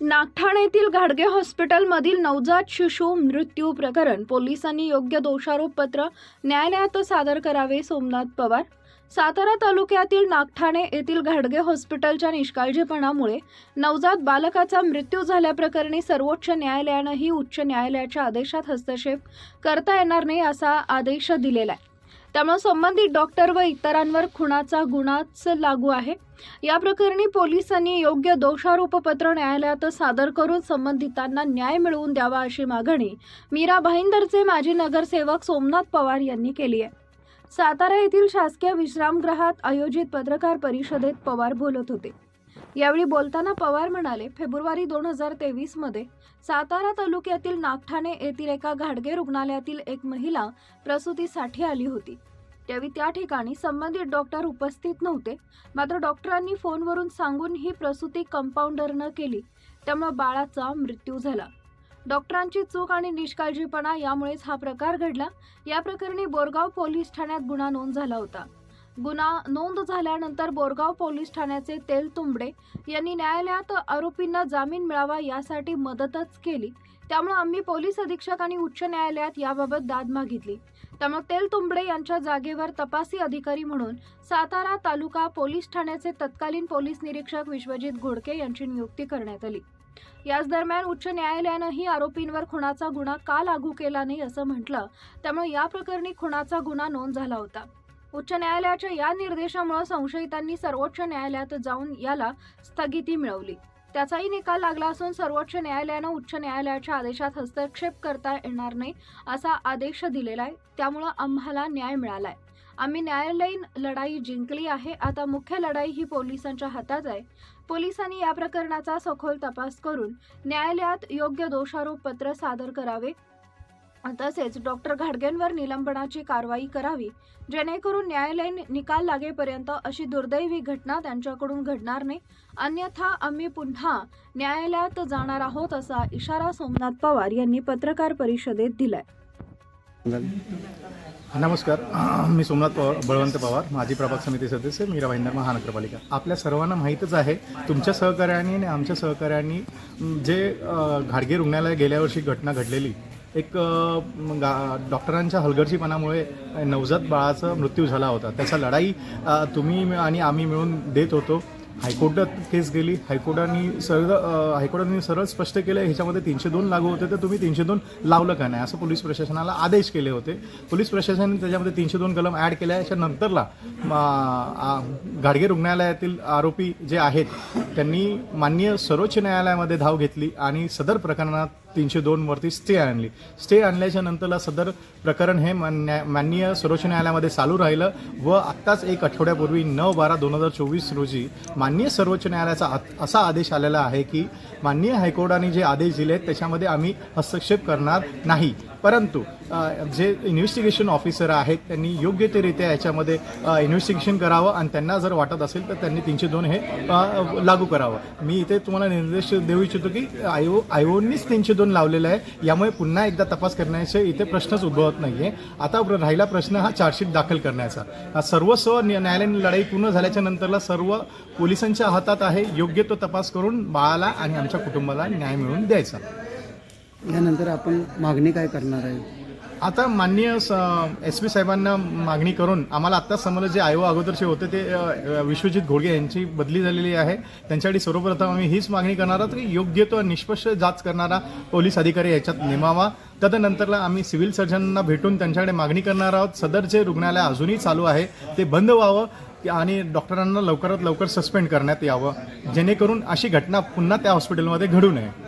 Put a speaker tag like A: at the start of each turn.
A: नागठाण येथील घाडगे हॉस्पिटलमधील नवजात शिशु मृत्यू प्रकरण पोलिसांनी योग्य दोषारोपपत्र न्यायालयात सादर करावे सोमनाथ पवार. सातारा तालुक्यातील नागठाणे येथील घाडगे हॉस्पिटलच्या निष्काळजीपणामुळे नवजात बालकाचा मृत्यू झाल्याप्रकरणी सर्वोच्च न्यायालयानंही उच्च न्यायालयाच्या आदेशात हस्तक्षेप करता येणार नाही असा आदेश दिलेला आहे. त्यामुळे संबंधित डॉक्टर व इतरांवर खुनाचा गुन्हाच लागू आहे. या प्रकरणी पोलिसांनी योग्य दोषारोपपत्र न्यायालयात सादर करून संबंधितांना न्याय मिळवून द्यावा अशी मागणी मीरा भाईंदरचे माजी नगरसेवक सोमनाथ पवार यांनी केली आहे. सातारा येथील शासकीय विश्रामगृहात आयोजित पत्रकार परिषदेत पवार बोलत होते. यावेळी बोलताना पवार म्हणाले फेब्रुवारी दोन हजार तेवीसमध्ये सातारा तालुक्यातील नागठाणे येथील एका घाडगे रुग्णालयातील एक महिला प्रसूतीसाठी आली होती. त्यावेळी त्या ठिकाणी संबंधित डॉक्टर उपस्थित नव्हते. मात्र डॉक्टरांनी फोनवरून सांगून ही प्रसूती कंपाऊंडरनं केली त्यामुळे बाळाचा मृत्यू झाला. डॉक्टरांची चूक आणि निष्काळजीपणा यामुळेच हा प्रकार घडला. या प्रकरणी बोरगाव पोलीस ठाण्यात गुन्हा नोंद झाला होता. गुन्हा नोंद झाल्यानंतर बोरगाव पोलीस ठाण्याचे तेलतुंबडे यांनी न्यायालयात आरोपींना जामीन मिळावा यासाठी मदतच केली. त्यामुळे आम्ही पोलीस अधीक्षक आणि उच्च न्यायालयात याबाबत दाद मागितली. त्यामुळे तेलतुंबडे यांच्या जागेवर तपासी अधिकारी म्हणून सातारा तालुका पोलीस ठाण्याचे तत्कालीन पोलीस निरीक्षक विश्वजित घोडके यांची नियुक्ती करण्यात आली. याच दरम्यान उच्च न्यायालयानंही आरोपींवर खुनाचा गुन्हा का लागू केला नाही असं म्हटलं. त्यामुळे या प्रकरणी खुनाचा गुन्हा नोंद झाला होता. उच्च न्यायालयाच्या या निर्देशामुळे संशयितांनी सर्वोच्च न्यायालयात जाऊन याला स्थगिती मिळवली. त्याचाही निकाल लागला असून सर्वोच्च न्यायालयानं उच्च न्यायालयाच्या आदेशात हस्तक्षेप करता येणार नाही असा आदेश दिलेला आहे त्यामुळं आम्हाला न्याय मिळालाय. आम्ही न्यायालयीन लढाई जिंकली आहे. आता मुख्य लढाई ही पोलिसांच्या हातात आहे. पोलिसांनी या प्रकरणाचा सखोल तपास करून न्यायालयात योग्य दोषारोप पत्र सादर करावे. तसेच डॉक्टर घाडगेंवर निलंबनाची कारवाई करावी जेणेकरून न्यायालयीन निकाल लागेपर्यंत अशी दुर्दैवी घटना त्यांच्याकडून घडणार नाही. अन्यथा आम्ही पुन्हा न्यायालयात जाणार आहोत असा इशारा सोमनाथ पवार यांनी पत्रकार परिषदेत दिलाय.
B: नमस्कार. मी सोमनाथ पवार बळवंत पवार माजी प्रभाग समिती सदस्य मीरा भाईंदर महानगरपालिका. आपल्या सर्वांना माहीतच आहे तुमच्या सहकार्याने आणि आमच्या सहकार्याने जे घाडगे रुग्णालय गेल्या वर्षी घटना घडलेली एक गा डॉक्टरांच्या हलगर्जीपणामुळे नवजात बाळाचा मृत्यू झाला होता. त्याचा लढाई तुम्ही आणि आम्ही मिळून देत होतो. हायकोर्टात केस गेली. हायकोर्टाने सरळ हायकोर्टाने सरळ स्पष्ट केलं ह्याच्यामध्ये तीनशे दोन लागू होते तर तुम्ही तीनशे दोन लावलं का नाही? असं पोलीस प्रशासनाला आदेश केले होते. पोलीस प्रशासनाने त्याच्यामध्ये तीनशे दोन कलम ॲड केल्या. याच्या नंतरला गाडगे रुग्णालयातील आरोपी जे आहेत त्यांनी माननीय सर्वोच्च न्यायालयामध्ये धाव घेतली आणि सदर प्रकरणात तीनशे दोनवरती स्टे आणली. स्टे आणल्याच्या नंतरला सदर प्रकरण हे मान्य माननीय सर्वोच्च न्यायालयामध्ये चालू राहिलं व आत्ताच एक आठवड्यापूर्वी नऊ बारा दोन हजार चोवीस रोजी माननीय सर्वोच्च न्यायालयाचा असा आदेश आलेला आहे की माननीय हायकोर्टाने जे आदेश दिले आहेत त्याच्यामध्ये आम्ही हस्तक्षेप करणार नाही. परंतु जे इन्व्हेस्टिगेशन ऑफिसर आहेत त्यांनी योग्य ते रित्या याच्यामध्ये इन्व्हेस्टिगेशन करावं आणि त्यांना जर वाटत असेल तर त्यांनी तीनशे दोन हे लागू करावं. मी इथे तुम्हाला निर्देश देऊ इच्छितो की आयो आयोनीच तीनशे दोन लावलेलं आहे. यामुळे पुन्हा एकदा तपास करण्याचे इथे प्रश्नच उद्भवत नाही आहे आता राहिला प्रश्न हा चार्जशीट दाखल करण्याचा. सर्व सर्वस्व न्यायालयीन लढाई पूर्ण झाल्याच्या नंतरला सर्व पोलिसांच्या हातात आहे. योग्य तो तपास करून बाळाला आणि आमच्या कुटुंबाला न्याय मिळवून द्यायचा.
C: यानंतर आपण मागणी काय करणार आहे?
B: आता माननीय एस पी साहेबांना मागणी करून आम्हाला आत्ताच समजलं जे आयो अगोदरचे होते ते विश्वजित घोडगे यांची बदली झालेली आहे. त्यांच्यासाठी सर्वप्रथम आम्ही हीच मागणी करणार आहोत की योग्य तो निष्पक्ष जाच करणारा पोलीस अधिकारी याच्यात नेमावा. तदनंतरला आम्ही सिव्हिल सर्जनना भेटून त्यांच्याकडे मागणी करणार आहोत. सदर जे रुग्णालय अजूनही चालू आहे ते बंद व्हावं आणि डॉक्टरांना लवकरात लवकर सस्पेंड करण्यात यावं. जेणेकरून अशी घटना पुन्हा त्या हॉस्पिटलमध्ये घडू नये.